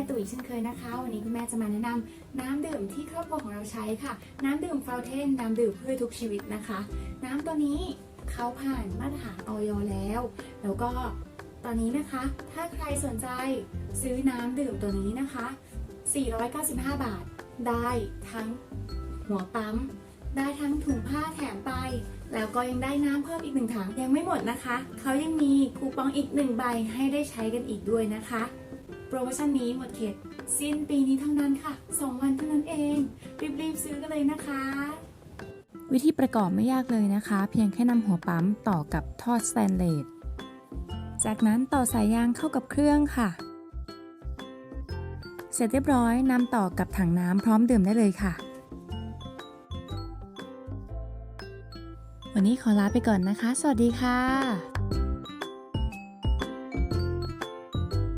แม่ตุ๋ยเช่นเคยนะคะ วันนี้คุณแม่จะมาแนะนำน้ำดื่มที่ครอบครัวของเราใช้ค่ะ น้ำดื่มฟาวเทนน้ำดื่มเพื่อทุกชีวิตนะคะ น้ำตัวนี้เขาผ่านมาตรฐานออยแล้ว แล้วก็ตอนนี้นะคะ ถ้าใครสนใจซื้อน้ำดื่มตัวนี้นะคะ 495 บาท ได้ทั้งหัวปั๊ม ได้ทั้งถุงผ้าแถมไป แล้วก็ยังได้น้ำเพิ่มอีกหนึ่งถังยังไม่หมดนะคะ เขายังมีคูปองอีกหนึ่งใบให้ได้ใช้กันอีกด้วยนะคะ โปรโมชั่นนี้หมดเขตสิ้นปีนี้เท่านั้นค่ะ 2 วันเท่านั้นเอง รีบๆซื้อกันเลยนะคะ วิธีประกอบไม่ยากเลยนะคะ เพียงแค่นำหัวปั๊มต่อกับท่อสแตนเลสจากนั้นต่อสายยางเข้ากับเครื่องค่ะ เสร็จเรียบร้อยนำต่อกับถังน้ำพร้อมดื่มได้เลยค่ะ วันนี้ขอลาไปก่อนนะคะ สวัสดีค่ะ